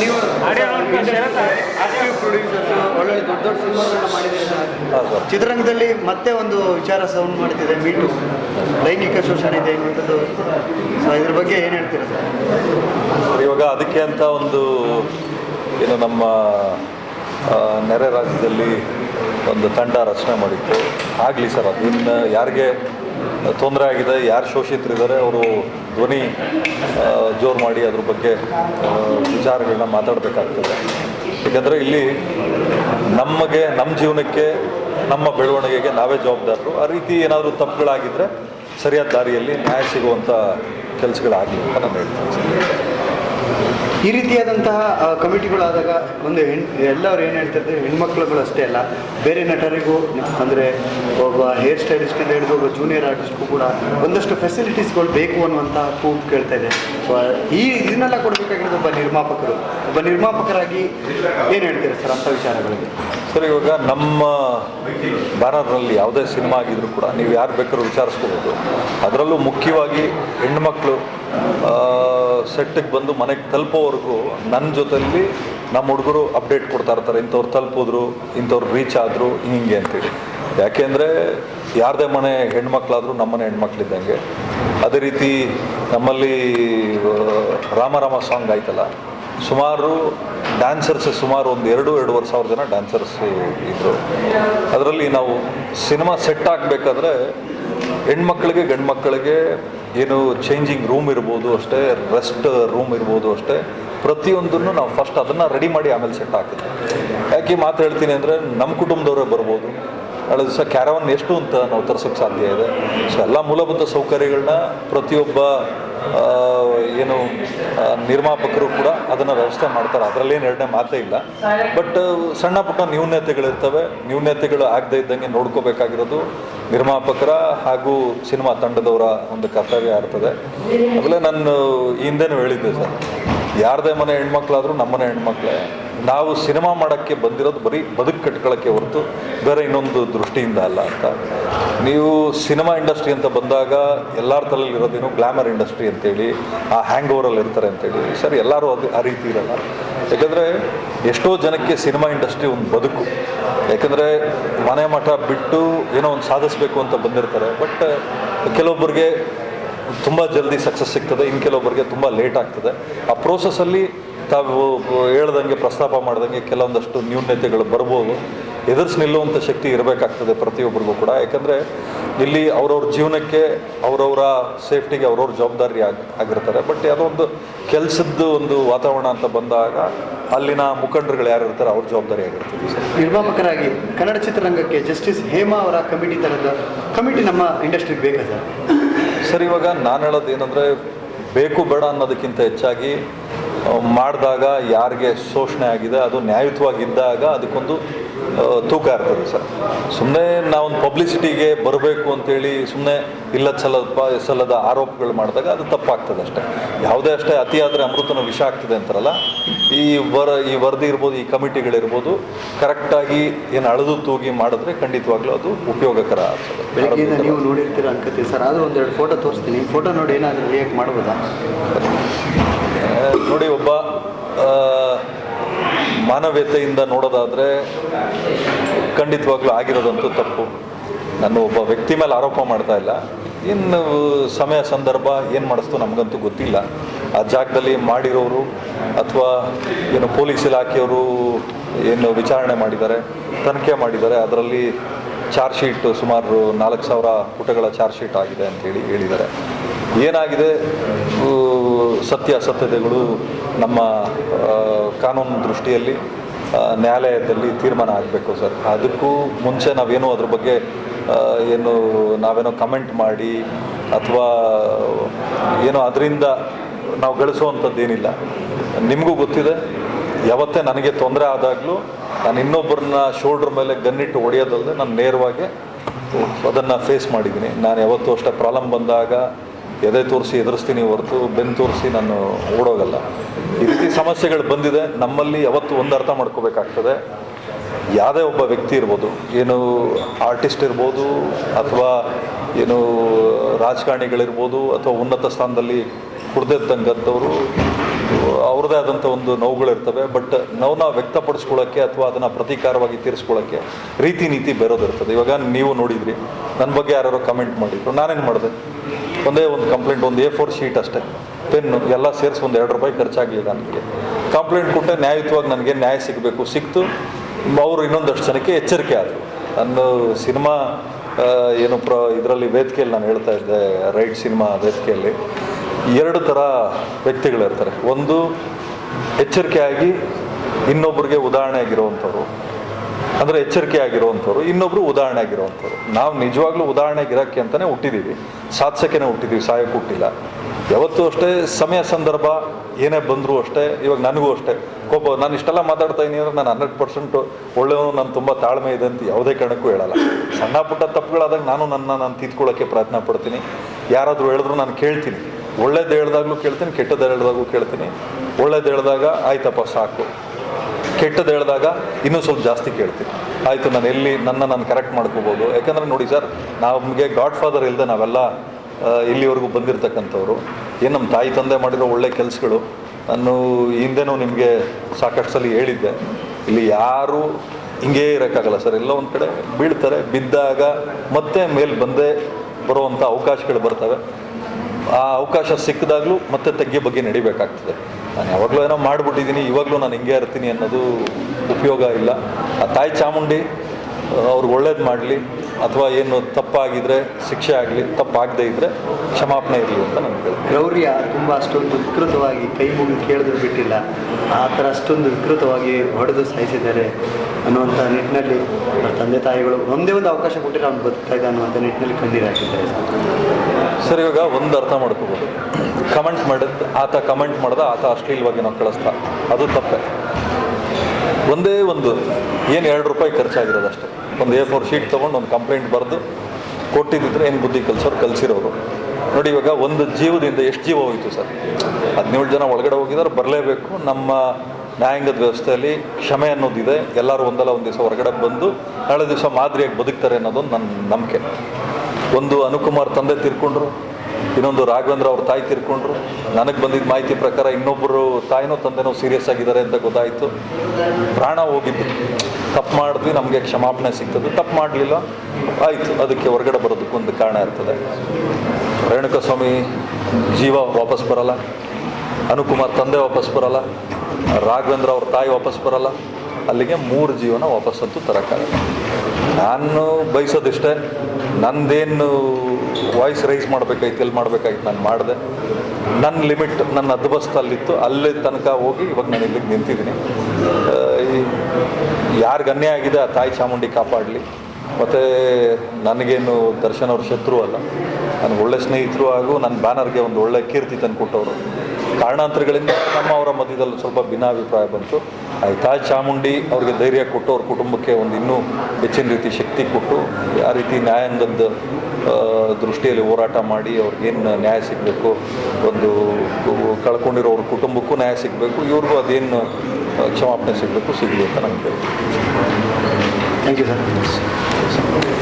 ನೀವು ಪ್ರೊಡ್ಯೂಸರ್ ಒಳ್ಳೊಳ್ಳೆ ದೊಡ್ಡ ದೊಡ್ಡ ಸರ್ ಚಿತ್ರರಂಗದಲ್ಲಿ ಮತ್ತೆ ಒಂದು ವಿಚಾರ ಸೌಂಡ್ ಮಾಡುತ್ತಿದೆ ಮೀಟು. ಲೈಂಗಿಕ ಶೋಷಣೆ ಇದೆ ಸೊ ಇದ್ರ ಬಗ್ಗೆ ಏನು ಹೇಳ್ತೀರಾ ಸರ್? ಇವಾಗ ಅದಕ್ಕೆ ಅಂತ ಒಂದು, ಏನು ನಮ್ಮ ನೆರೆ ರಾಜ್ಯದಲ್ಲಿ ಒಂದು ತಂಡ ರಚನೆ ಮಾಡಿತ್ತು. ಆಗಲಿ ಸರ್ ಅದು ಇನ್ನು ಯಾರಿಗೆ ತೊಂದರೆ ಆಗಿದೆ, ಯಾರು ಶೋಷಿತರಿದ್ದಾರೆ ಅವರು ಧ್ವನಿ ಜೋರು ಮಾಡಿ ಅದ್ರ ಬಗ್ಗೆ ವಿಚಾರಗಳನ್ನ ಮಾತಾಡಬೇಕಾಗ್ತದೆ. ಏಕೆಂದರೆ ಇಲ್ಲಿ ನಮಗೆ ನಮ್ಮ ಜೀವನಕ್ಕೆ, ನಮ್ಮ ಬೆಳವಣಿಗೆಗೆ ನಾವೇ ಜವಾಬ್ದಾರರು. ಆ ರೀತಿ ಏನಾದರೂ ತಪ್ಪುಗಳಾಗಿದ್ದರೆ ಸರಿಯಾದ ದಾರಿಯಲ್ಲಿ ನ್ಯಾಯ ಸಿಗುವಂಥ ಕೆಲಸಗಳಾಗಲಿ ಅಂತ ನಾನು ಹೇಳ್ತೀನಿ. ಈ ರೀತಿಯಾದಂತಹ ಕಮಿಟಿಗಳಾದಾಗ ಒಂದು ಹೆಣ್, ಎಲ್ಲರೂ ಏನು ಹೇಳ್ತಿರ್ತಾರೆ, ಹೆಣ್ಮಕ್ಳುಗಳು ಅಷ್ಟೇ ಅಲ್ಲ, ಬೇರೆ ನಟರಿಗೂ, ಅಂದರೆ ಒಬ್ಬ ಹೇರ್ ಸ್ಟೈಲಿಸ್ಟಿಂದ ಹಿಡಿದು ಒಬ್ಬ ಜೂನಿಯರ್ ಆರ್ಟಿಸ್ಟ್ಗೂ ಕೂಡ ಒಂದಷ್ಟು ಫೆಸಿಲಿಟೀಸ್ಗಳು ಬೇಕು ಅನ್ನುವಂಥ ಕೂಗ್ ಕೇಳ್ತಾ ಇದೆ. ಈ ಇದನ್ನೆಲ್ಲ ಕೊಡಬೇಕಾಗಿರೋದು ಒಬ್ಬ ನಿರ್ಮಾಪಕರು. ಒಬ್ಬ ನಿರ್ಮಾಪಕರಾಗಿ ಏನು ಹೇಳ್ತೀರಾ ಸರ್ ಅಂಥ ವಿಚಾರಗಳಿಗೆ ಸರ್, ಇವಾಗ ನಮ್ಮ ಬ್ಯಾನರ್ನಲ್ಲಿ ಯಾವುದೇ ಸಿನಿಮಾ ಆಗಿದ್ರು ಕೂಡ ನೀವು ಯಾರು ಬೇಕಾದ್ರೂ ವಿಚಾರಿಸ್ಕೋಬೋದು. ಅದರಲ್ಲೂ ಮುಖ್ಯವಾಗಿ ಹೆಣ್ಮಕ್ಳು ಸೆಟ್ಟಿಗೆ ಬಂದು ಮನೆಗೆ ತಲುಪೋವರೆಗೂ ನನ್ನ ಜೊತೆಯಲ್ಲಿ ನಮ್ಮ ಹುಡುಗರು ಅಪ್ಡೇಟ್ ಕೊಡ್ತಾ ಇರ್ತಾರೆ. ಇಂಥವ್ರು ತಲುಪಿದ್ರು ಇಂಥವ್ರು ರೀಚ್ ಆದರು ಹಿಂಗೆ ಅಂತೇಳಿ. ಯಾಕೆಂದರೆ ಯಾರದೇ ಮನೆ ಹೆಣ್ಮಕ್ಳಾದರೂ ನಮ್ಮನೆ ಹೆಣ್ಮಕ್ಳಿದ್ದಂಗೆ. ಅದೇ ರೀತಿ ನಮ್ಮಲ್ಲಿ ಆ, ರಾಮ ರಾಮ ಸಾಂಗ್ ಆಯ್ತಲ್ಲ ಸುಮಾರು ಡ್ಯಾನ್ಸರ್ಸ್ ಸುಮಾರು ಒಂದು ಎರಡು ಎರಡೂವರೆ ಸಾವಿರ ಜನ ಡ್ಯಾನ್ಸರ್ಸ್ ಇದ್ದರು ಅದರಲ್ಲಿ ನಾವು ಸಿನಿಮಾ ಸೆಟ್ ಆಗಬೇಕಾದ್ರೆ ಹೆಣ್ಮಕ್ಳಿಗೆ ಗಂಡು ಮಕ್ಕಳಿಗೆ ಏನು ಚೇಂಜಿಂಗ್ ರೂಮ್ ಇರ್ಬೋದು ಅಷ್ಟೇ ರೆಸ್ಟ್ ರೂಮ್ ಇರ್ಬೋದು ಅಷ್ಟೇ, ಪ್ರತಿಯೊಂದನ್ನು ನಾವು ಫಸ್ಟ್ ಅದನ್ನು ರೆಡಿ ಮಾಡಿ ಆಮೇಲೆ ಸೆಟ್ ಹಾಕಿದ್ವಿ. ಯಾಕೆ ಮಾತು ಹೇಳ್ತೀನಿ ಅಂದರೆ ನಮ್ಮ ಕುಟುಂಬದವರೇ ಬರ್ಬೋದು. ನಾಳೆ ದಿವಸ ಕ್ಯಾರವನ್ ಎಷ್ಟು ಅಂತ ನಾವು ತರಿಸೋಕ್ಕೆ ಸಾಧ್ಯ ಇದೆ. ಸೊ ಎಲ್ಲ ಮೂಲಭೂತ ಸೌಕರ್ಯಗಳನ್ನ ಪ್ರತಿಯೊಬ್ಬ ಏನು ನಿರ್ಮಾಪಕರು ಕೂಡ ಅದನ್ನು ವ್ಯವಸ್ಥೆ ಮಾಡ್ತಾರೆ. ಅದರಲ್ಲೇನು ಎರಡನೇ ಮಾತೇ ಇಲ್ಲ. ಬಟ್ ಸಣ್ಣ ಪುಟ್ಟ ನ್ಯೂನ್ಯತೆಗಳಿರ್ತವೆ ನ್ಯೂನ್ಯತೆಗಳು ಆಗದೇ ಇದ್ದಂಗೆ ನೋಡ್ಕೋಬೇಕಾಗಿರೋದು. ನಿರ್ಮಾಪಕರ ಹಾಗೂ ಸಿನಿಮಾ ತಂಡದವರ ಒಂದು ಕರ್ತವ್ಯ ಇರ್ತದೆ. ಆಮೇಲೆ ನಾನು ಹಿಂದೆನೂ ಹೇಳಿದ್ದೆ ಸರ್, ಯಾರದೇ ಮನೆ ಹೆಣ್ಮಕ್ಳಾದರೂ ನಮ್ಮನೆ ಹೆಣ್ಮಕ್ಳೇ. ನಾವು ಸಿನಿಮಾ ಮಾಡೋಕ್ಕೆ ಬಂದಿರೋದು ಬರೀ ಬದುಕು ಕಟ್ಕೊಳ್ಳೋಕ್ಕೆ ಹೊರತು ಬೇರೆ ಇನ್ನೊಂದು ದೃಷ್ಟಿಯಿಂದ ಅಲ್ಲ ಅಂತ. ನೀವು ಸಿನಿಮಾ ಇಂಡಸ್ಟ್ರಿ ಅಂತ ಬಂದಾಗ ಎಲ್ಲರ ತಲೆಯಲ್ಲಿ ಇರೋದೇನು ಗ್ಲಾಮರ್ ಇಂಡಸ್ಟ್ರಿ ಅಂತೇಳಿ, ಆ ಹ್ಯಾಂಗ್ ಓವರಲ್ಲಿ ಇರ್ತಾರೆ ಅಂತೇಳಿ. ಸರ್, ಎಲ್ಲರೂ ಅದು ಆ ರೀತಿ ಇರಲ್ಲ. ಯಾಕಂದರೆ ಎಷ್ಟೋ ಜನಕ್ಕೆ ಸಿನಿಮಾ ಇಂಡಸ್ಟ್ರಿ ಒಂದು ಬದುಕು. ಯಾಕಂದರೆ ಮನೆ ಮಠ ಬಿಟ್ಟು ಏನೋ ಒಂದು ಸಾಧಿಸಬೇಕು ಅಂತ ಬಂದಿರ್ತಾರೆ ಬಟ್ ಕೆಲವೊಬ್ಬರಿಗೆ ತುಂಬ ಜಲ್ದಿ ಸಕ್ಸಸ್ ಸಿಗ್ತದೆ ಇನ್ನು ಕೆಲವೊಬ್ಬರಿಗೆ ತುಂಬ ಲೇಟ್ ಆಗ್ತದೆ. ಆ ಪ್ರೋಸೆಸ್ಸಲ್ಲಿ ತಾವು ಹೇಳ್ದಂಗೆ, ಪ್ರಸ್ತಾಪ ಮಾಡ್ದಂಗೆ ಕೆಲವೊಂದಷ್ಟು ನ್ಯೂನ್ಯತೆಗಳು ಬರ್ಬೋದು. ಎದುರಿಸಿ ನಿಲ್ಲುವಂಥ ಶಕ್ತಿ ಇರಬೇಕಾಗ್ತದೆ ಪ್ರತಿಯೊಬ್ಬರಿಗೂ ಕೂಡ. ಯಾಕಂದರೆ ಇಲ್ಲಿ ಅವ್ರವ್ರ ಜೀವನಕ್ಕೆ ಅವರವರ ಸೇಫ್ಟಿಗೆ ಅವ್ರವ್ರ ಜವಾಬ್ದಾರಿ ಆಗಿ ಆಗಿರ್ತಾರೆ. ಬಟ್ ಯಾವುದೋ ಒಂದು ಕೆಲಸದ್ದು ಒಂದು ವಾತಾವರಣ ಅಂತ ಬಂದಾಗ ಅಲ್ಲಿನ ಮುಖಂಡರುಗಳು ಯಾರು ಇರ್ತಾರೆ ಅವ್ರ ಜವಾಬ್ದಾರಿ ಆಗಿರ್ತದೆ ಸರ್. ನಿರ್ಮಾಪಕರಾಗಿ ಕನ್ನಡ ಚಿತ್ರರಂಗಕ್ಕೆ ಜಸ್ಟಿಸ್ ಹೇಮಾ ಅವರ ಕಮಿಟಿ ತರದ ಕಮಿಟಿ ನಮ್ಮ ಇಂಡಸ್ಟ್ರಿಗೆ ಬೇಕಾ ಸರ್? ಸರ್ ಇವಾಗ ನಾನು ಹೇಳೋದು ಏನಂದರೆ ಬೇಕು ಬೇಡ ಅನ್ನೋದಕ್ಕಿಂತ ಹೆಚ್ಚಾಗಿ ಮಾಡಿದಾಗ ಯಾರಿಗೆ ಶೋಷಣೆ ಆಗಿದೆ ಅದು ನ್ಯಾಯಯುತವಾಗಿದ್ದಾಗ ಅದಕ್ಕೊಂದು ತೂಕ ಇರ್ತದೆ ಸರ್. ಸುಮ್ಮನೆ ನಾವೊಂದು ಪಬ್ಲಿಸಿಟಿಗೆ ಬರಬೇಕು ಅಂತೇಳಿ ಸುಮ್ಮನೆ ಇಲ್ಲ ಸಲದ ಸಲದ ಆರೋಪಗಳು ಮಾಡಿದಾಗ ಅದು ತಪ್ಪಾಗ್ತದೆ ಅಷ್ಟೇ. ಯಾವುದೇ ಅಷ್ಟೇ ಅತಿಯಾದರೆ ಅಮೃತನ ವಿಷ ಆಗ್ತದೆ ಅಂತಾರಲ್ಲ ಈ ವರ ಈ ವರದಿ ಇರ್ಬೋದು ಈ ಕಮಿಟಿಗಳಿರ್ಬೋದು ಕರೆಕ್ಟಾಗಿ ಏನು ಅಳೆದು ತೂಗಿ ಮಾಡಿದ್ರೆ ಖಂಡಿತವಾಗ್ಲೂ ಅದು ಉಪಯೋಗಕರ ಆಗ್ತದೆ. ಬೆಳಗ್ಗೆಯಿಂದ ನೀವು ನೋಡಿರ್ತೀರ ಅನ್ಕೋತೀವಿ ಸರ್. ಆದರೂ ಒಂದೆರಡು ಫೋಟೋ ತೋರಿಸ್ತೀನಿ. ಫೋಟೋ ನೋಡಿ ಏನಾದರೂ ರಿಯಾಕ್ಟ್ ಮಾಡ್ಬೋದಾ? ನೋಡಿ ಒಬ್ಬ ಮಾನವೀಯತೆಯಿಂದ ನೋಡೋದಾದರೆ ಖಂಡಿತವಾಗ್ಲೂ ಆಗಿರೋದಂತೂ ತಪ್ಪು. ನಾನು ಒಬ್ಬ ವ್ಯಕ್ತಿ ಮೇಲೆ ಆರೋಪ ಮಾಡ್ತಾ ಇಲ್ಲ. ಇನ್ನು ಸಮಯ ಸಂದರ್ಭ ಏನು ಮಾಡಿಸ್ತು ನಮಗಂತೂ ಗೊತ್ತಿಲ್ಲ. ಆ ಜಾಗದಲ್ಲಿ ಮಾಡಿರೋರು ಅಥವಾ ಏನು ಪೊಲೀಸ್ ಇಲಾಖೆಯವರು ಏನು ವಿಚಾರಣೆ ಮಾಡಿದ್ದಾರೆ, ತನಿಖೆ ಮಾಡಿದ್ದಾರೆ, ಅದರಲ್ಲಿ ಚಾರ್ಜ್ ಶೀಟ್ ಸುಮಾರು ನಾಲ್ಕು ಸಾವಿರ ಪುಟಗಳ ಚಾರ್ಜ್ ಶೀಟ್ ಆಗಿದೆ ಅಂತೇಳಿ ಹೇಳಿದ್ದಾರೆ. ಏನಾಗಿದೆ? ಸತ್ಯಾಸತ್ಯತೆಗಳು ನಮ್ಮ ಕಾನೂನು ದೃಷ್ಟಿಯಲ್ಲಿ ನ್ಯಾಯಾಲಯದಲ್ಲಿ ತೀರ್ಮಾನ ಆಗಬೇಕು ಸರ್. ಅದಕ್ಕೂ ಮುಂಚೆ ನಾವೇನು ಅದ್ರ ಬಗ್ಗೆ ಏನು, ನಾವೇನೋ ಕಮೆಂಟ್ ಮಾಡಿ ಅಥವಾ ಏನೋ ಅದರಿಂದ ನಾವು ಗಳಿಸುವಂಥದ್ದು ಏನಿಲ್ಲ ನಿಮಗೂ ಗೊತ್ತಿದೆ, ಯಾವತ್ತೇ ನನಗೆ ತೊಂದರೆ ಆದಾಗಲೂ ನಾನು ಇನ್ನೊಬ್ಬರನ್ನ ಶೋಲ್ಡ್ರ್ ಮೇಲೆ ಗನ್ನಿಟ್ಟು ಹೊಡೆಯೋದಲ್ಲದೆ ನಾನು ನೇರವಾಗಿ ಅದನ್ನು ಫೇಸ್ ಮಾಡಿದ್ದೀನಿ. ನಾನು ಯಾವತ್ತೂ ಅಷ್ಟೇ ಪ್ರಾಬ್ಲಮ್ ಬಂದಾಗ ಎದೆ ತೋರಿಸಿ ಎದುರಿಸ್ತೀನಿ ಹೊರತು ಬೆನ್ನು ತೋರಿಸಿ ನಾನು ಓಡೋಗಲ್ಲ. ಈ ರೀತಿ ಸಮಸ್ಯೆಗಳು ಬಂದಿದೆ, ನಮ್ಮಲ್ಲಿ ಯಾವತ್ತು ಒಂದು ಅರ್ಥ ಮಾಡ್ಕೋಬೇಕಾಗ್ತದೆ. ಯಾವುದೇ ಒಬ್ಬ ವ್ಯಕ್ತಿ ಇರ್ಬೋದು, ಏನು ಆರ್ಟಿಸ್ಟ್ ಇರ್ಬೋದು, ಅಥವಾ ಏನು ರಾಜಕಾರಣಿಗಳಿರ್ಬೋದು, ಅಥವಾ ಉನ್ನತ ಸ್ಥಾನದಲ್ಲಿ ಕುಡ್ದಿದ್ದಂಥವ್ರು ಅವ್ರದ್ದೇ ಆದಂಥ ಒಂದು ನೋವುಗಳಿರ್ತವೆ. ಬಟ್ ನೋವನ್ನ ವ್ಯಕ್ತಪಡಿಸ್ಕೊಳ್ಳೋಕ್ಕೆ ಅಥವಾ ಅದನ್ನು ಪ್ರತೀಕಾರವಾಗಿ ತೀರಿಸ್ಕೊಳ್ಳೋಕ್ಕೆ ರೀತಿ ನೀತಿ ಬೇರೋದಿರ್ತದೆ. ಇವಾಗ ನೀವು ನೋಡಿದ್ರಿ ನನ್ನ ಬಗ್ಗೆ ಯಾರು ಕಮೆಂಟ್ ಮಾಡಿದ್ರು ನಾನೇನು ಮಾಡಿದೆ? ಒಂದೇ ಒಂದು ಕಂಪ್ಲೇಂಟ್ ಒಂದು ಎ ಫೋರ್ ಶೀಟ್ ಅಷ್ಟೇ. ಪೆನ್ನು ಎಲ್ಲ ಸೇರಿಸಿ ಒಂದು ಎರಡು ರೂಪಾಯಿ ಖರ್ಚಾಗಲಿಲ್ಲ ನನಗೆ. ಕಂಪ್ಲೇಂಟ್ ಕೊಟ್ಟೆ ನ್ಯಾಯಯುತವಾಗಿ ನನಗೆ ನ್ಯಾಯ ಸಿಗಬೇಕು. ಸಿಕ್ತು. ಅವರು ಇನ್ನೊಂದಷ್ಟು ಜನಕ್ಕೆ ಎಚ್ಚರಿಕೆ ಆದರು. ನನ್ನ ಸಿನಿಮಾ ಏನು ಪ್ರ, ಇದರಲ್ಲಿ ವೇದಿಕೆಯಲ್ಲಿ ನಾನು ಹೇಳ್ತಾ ಇದ್ದೆ, ರೈಟ್ ಸಿನಿಮಾ ವೇದಿಕೆಯಲ್ಲಿ. ಎರಡು ಥರ ವ್ಯಕ್ತಿಗಳಿರ್ತಾರೆ. ಒಂದು ಎಚ್ಚರಿಕೆಯಾಗಿ ಇನ್ನೊಬ್ಬರಿಗೆ ಉದಾಹರಣೆ ಆಗಿರುವಂಥವ್ರು. ಅಂದರೆ ಎಚ್ಚರಿಕೆ ಆಗಿರುವಂಥವ್ರು, ಇನ್ನೊಬ್ರು ಉದಾಹರಣೆ ಆಗಿರುವಂಥವ್ರು. ನಾವು ನಿಜವಾಗ್ಲೂ ಉದಾಹರಣೆಗಿರೋಕ್ಕೆ ಅಂತಲೇ ಹುಟ್ಟಿದ್ದೀವಿ ಸಾಧಿಸೋಕ್ಕೇ ಹುಟ್ಟಿದ್ದೀವಿ ಸಾಯಕ್ಕೆ ಹುಟ್ಟಿಲ್ಲ. ಯಾವತ್ತೂ ಅಷ್ಟೇ ಸಮಯ ಸಂದರ್ಭ, ಏನೇ ಬಂದರೂ ಅಷ್ಟೇ, ಇವಾಗ ನನಗೂ ಅಷ್ಟೇ. ಕೋಪ, ನಾನು ಇಷ್ಟೆಲ್ಲ ಮಾತಾಡ್ತಾ ಇದ್ದೀನಿ ಅಂದ್ರೆ ನಾನು ಹಂಡ್ರೆಡ್ ಪರ್ಸೆಂಟು ಒಳ್ಳೆಯವನು, ನಾನು ತುಂಬ ತಾಳ್ಮೆ ಇದೆ ಅಂತ ಯಾವುದೇ ಕಾರಣಕ್ಕೂ ಹೇಳಲ್ಲ. ಸಣ್ಣ ಪುಟ್ಟ ತಪ್ಪುಗಳಾದಾಗ ನಾನು ನನ್ನ, ನಾನು ತಿದ್ಕೊಳ್ಳೋಕ್ಕೆ ಪ್ರಯತ್ನ ಪಡ್ತೀನಿ. ಯಾರಾದರೂ ಹೇಳಿದ್ರು ನಾನು ಕೇಳ್ತೀನಿ. ಒಳ್ಳೇದು ಹೇಳ್ದಾಗಲೂ ಕೇಳ್ತೀನಿ ಕೆಟ್ಟದ್ದು ಹೇಳ್ದಾಗ್ಲೂ ಕೇಳ್ತೀನಿ. ಒಳ್ಳೇದು ಹೇಳಿದಾಗ, ಆಯ್ತಪ್ಪ, ಸಾಕು. ಕೆಟ್ಟದ್ದು ಹೇಳಿದಾಗ ಇನ್ನೂ ಸ್ವಲ್ಪ ಜಾಸ್ತಿ ಕೇಳ್ತೀನಿ. ಆಯಿತು, ನಾನು ಎಲ್ಲಿ ನನ್ನ ನಾನು ಕರೆಕ್ಟ್ ಮಾಡ್ಕೋಬೋದು. ಯಾಕಂದರೆ ನೋಡಿ ಸರ್ ನಮಗೆ ಗಾಡ್ ಫಾದರ್ ಇಲ್ಲದೆ ನಾವೆಲ್ಲ ಇಲ್ಲಿವರೆಗೂ ಬಂದಿರತಕ್ಕಂಥವ್ರು. ಏನು ನಮ್ಮ ತಾಯಿ ತಂದೆ ಮಾಡಿರೋ ಒಳ್ಳೆ ಕೆಲಸಗಳು. ನಾನು ಹಿಂದೆನೂ ನಿಮಗೆ ಸಾಕಷ್ಟು ಸಲ ಹೇಳಿದ್ದೆ. ಇಲ್ಲಿ ಯಾರು ಹಿಂಗೇ ಇರೋಕ್ಕಾಗಲ್ಲ ಸರ್. ಎಲ್ಲ ಒಂದು ಕಡೆ ಬೀಳ್ತಾರೆ. ಬಿದ್ದಾಗ ಮತ್ತೆ ಮೇಲೆ ಬಂದೇ ಬರುವಂಥ ಅವಕಾಶಗಳು ಬರ್ತವೆ. ಆ ಅವಕಾಶ ಸಿಕ್ಕಿದಾಗಲೂ ಮತ್ತೆ ತಗ್ಗಿ ಬಗ್ಗೆ ನಡಿಬೇಕಾಗ್ತದೆ. ನಾನು ಯಾವಾಗಲೂ ಏನೋ ಮಾಡಿಬಿಟ್ಟಿದ್ದೀನಿ, ಇವಾಗಲೂ ನಾನು ಹಿಂಗೆ ಇರ್ತೀನಿ ಅನ್ನೋದು ಉಪಯೋಗ ಇಲ್ಲ. ಆ ತಾಯಿ ಚಾಮುಂಡಿ, ಅವ್ರಿಗೆ ಒಳ್ಳೇದು ಮಾಡಲಿ. ಅಥವಾ ಏನು ತಪ್ಪಾಗಿದ್ರೆ ಶಿಕ್ಷೆ ಆಗಲಿ ತಪ್ಪಾಗದೇ ಇದ್ದರೆ ಕ್ಷಮಾಪಣೆ ಇರಲಿ ಅಂತ ನನಗೆ ಗೌರ್ಯ ತುಂಬ ಅಷ್ಟೊಂದು ವಿಕೃತವಾಗಿ ಕೈ ಮುಗಿದು ಕೇಳಿದ್ರು ಬಿಟ್ಟಿಲ್ಲ. ಆ ಥರ ಅಷ್ಟೊಂದು ವಿಕೃತವಾಗಿ ಹೊಡೆದು ಸಾಯಿಸಿದ್ದಾರೆ ಅನ್ನುವಂಥ ನಿಟ್ಟಿನಲ್ಲಿ ಅವರ ತಂದೆ ತಾಯಿಗಳು ಒಂದೇ ಒಂದು ಅವಕಾಶ ಕೊಟ್ಟಿರೋ ಅವ್ನು ಬದುಕ್ತಾ ಇದ್ದ ಅನ್ನುವಂಥ ನಿಟ್ಟಿನಲ್ಲಿ ಕಣ್ಣೀರು ಹಾಕಿದ್ದಾರೆ ಸರ್. ಸರ್ ಇವಾಗ ಒಂದು ಅರ್ಥ ಮಾಡ್ಕೋಬೋದು. ಕಮೆಂಟ್ ಮಾಡಿದ್ದು ಆತ ಕಮೆಂಟ್ ಮಾಡ್ದ ಆತ ಅಶ್ಲೀಲವಾಗಿ ನಾವು ಕಳಿಸ್ತಾ ಅದು ತಪ್ಪೆ. ಒಂದೇ ಒಂದು ಏನು ಎರಡು ರೂಪಾಯಿ ಖರ್ಚಾಗಿರೋದು ಅಷ್ಟೇ ಒಂದು ಎ ಫೋರ್ ಶೀಟ್ ತೊಗೊಂಡು ಒಂದು ಕಂಪ್ಲೇಂಟ್ ಬರೆದು ಕೊಟ್ಟಿದ್ದಿದ್ರೆ ಏನು ಬುದ್ಧಿ ಕಲಿಸೋರು ಕಲಿಸಿರೋರು. ನೋಡಿ ಇವಾಗ ಒಂದು ಜೀವದಿಂದ ಎಷ್ಟು ಜೀವ ಹೋಯಿತು ಸರ್? ಹದಿನೇಳು ಜನ ಒಳಗಡೆ ಹೋಗಿದ್ದಾರೆ, ಬರಲೇಬೇಕು. ನಮ್ಮ ನ್ಯಾಯಾಂಗದ ವ್ಯವಸ್ಥೆಯಲ್ಲಿ ಕ್ಷಮೆ ಅನ್ನೋದಿದೆ. ಎಲ್ಲರೂ ಒಂದಲ್ಲ ಒಂದು ದಿವಸ ಹೊರಗಡೆ ಬಂದು ನಾಳೆ ದಿವಸ ಮಾದರಿಯಾಗಿ ಬದುಕ್ತಾರೆ ಅನ್ನೋದೊಂದು ನನ್ನ ನಂಬಿಕೆ. ಒಂದು ಅನುಕುಮಾರ್ ತಂದೆ ತೀರ್ಕೊಂಡ್ರು. ಇನ್ನೊಂದು ರಾಘವೇಂದ್ರ ಅವ್ರ ತಾಯಿ ತೀರ್ಕೊಂಡ್ರು. ನನಗೆ ಬಂದಿದ್ದ ಮಾಹಿತಿ ಪ್ರಕಾರ ಇನ್ನೊಬ್ಬರು ತಾಯಿನೋ ತಂದೆನೋ ಸೀರಿಯಸ್ ಆಗಿದ್ದಾರೆ ಅಂತ ಗೊತ್ತಾಯಿತು. ಪ್ರಾಣ ಹೋಗಿದ್ದು. ತಪ್ಪು ಮಾಡಿದ್ವಿ, ನಮಗೆ ಕ್ಷಮಾಪಣೆ ಸಿಗ್ತದೆ. ತಪ್ಪು ಮಾಡಲಿಲ್ಲ. ಆಯಿತು, ಅದಕ್ಕೆ ಹೊರಗಡೆ ಬರೋದಕ್ಕೊಂದು ಕಾರಣ ಇರ್ತದೆ. ರೇಣುಕಸ್ವಾಮಿ ಜೀವ ವಾಪಸ್ ಬರಲ್ಲ. ಅನುಕುಮಾರ್ ತಂದೆ ವಾಪಸ್ ಬರಲ್ಲ. ರಾಘವೇಂದ್ರ ಅವ್ರ ತಾಯಿ ವಾಪಸ್ ಬರಲ್ಲ. ಅಲ್ಲಿಗೆ ಮೂರು ಜೀವನ ವಾಪಸ್ಸಂತೂ ತರೋಕ್ಕಾಗಲ್ಲ ನಾನು ಬಯಸೋದಿಷ್ಟೇ. ನಂದೇನು ವಾಯ್ಸ್ ರೈಸ್ ಮಾಡಬೇಕಾಯ್ತು ಎಲ್ಲಿ ಮಾಡಬೇಕಾಯ್ತು, ನಾನು ಮಾಡಿದೆ. ನನ್ನ ಲಿಮಿಟ್ ನನ್ನ ಅಲ್ಲಿತ್ತು ಅಲ್ಲಿ ತನಕ ಹೋಗಿ ಇವಾಗ ನಾನು ಇಲ್ಲಿಗೆ ನಿಂತಿದ್ದೀನಿ. ಯಾರಿಗೆ ಅನ್ಯಾಯ ಆಗಿದೆ ಆ ತಾಯಿ ಚಾಮುಂಡಿ ಕಾಪಾಡಲಿ. ಮತ್ತು ನನಗೇನು ದರ್ಶನ್ ಅವ್ರ ಶತ್ರು ಅಲ್ಲ. ನನಗೆ ಒಳ್ಳೆ ಸ್ನೇಹಿತರು ಹಾಗೂ ನನ್ನ ಬ್ಯಾನರ್ಗೆ ಒಂದು ಒಳ್ಳೆ ಕೀರ್ತಿ ತಂದು ಕೊಟ್ಟವರು. ಕಾರಣಾಂತರಗಳಿಂದ ನಮ್ಮ ಅವರ ಮಧ್ಯದಲ್ಲಿ ಸ್ವಲ್ಪ ಭಿನ್ನಾಭಿಪ್ರಾಯ ಬಂತು. ಆಯ್ತಾ ಚಾಮುಂಡಿ ಅವ್ರಿಗೆ ಧೈರ್ಯ ಕೊಟ್ಟು ಅವ್ರ ಕುಟುಂಬಕ್ಕೆ ಒಂದು ಇನ್ನೂ ಹೆಚ್ಚಿನ ರೀತಿ ಶಕ್ತಿ ಕೊಟ್ಟು ಆ ರೀತಿ ನ್ಯಾಯಾಂಗದ ದೃಷ್ಟಿಯಲ್ಲಿ ಹೋರಾಟ ಮಾಡಿ ಅವ್ರಿಗೇನು ನ್ಯಾಯ ಸಿಗಬೇಕು, ಒಂದು ಕಳ್ಕೊಂಡಿರೋ ಅವ್ರ ಕುಟುಂಬಕ್ಕೂ ನ್ಯಾಯ ಸಿಗಬೇಕು, ಇವ್ರಿಗೂ ಅದೇನು ಕ್ಷಮಾಪಣೆ ಸಿಗಬೇಕು, ಸಿಗಲಿ ಅಂತ ನನಗೆ ಥ್ಯಾಂಕ್ ಯು ಸರ್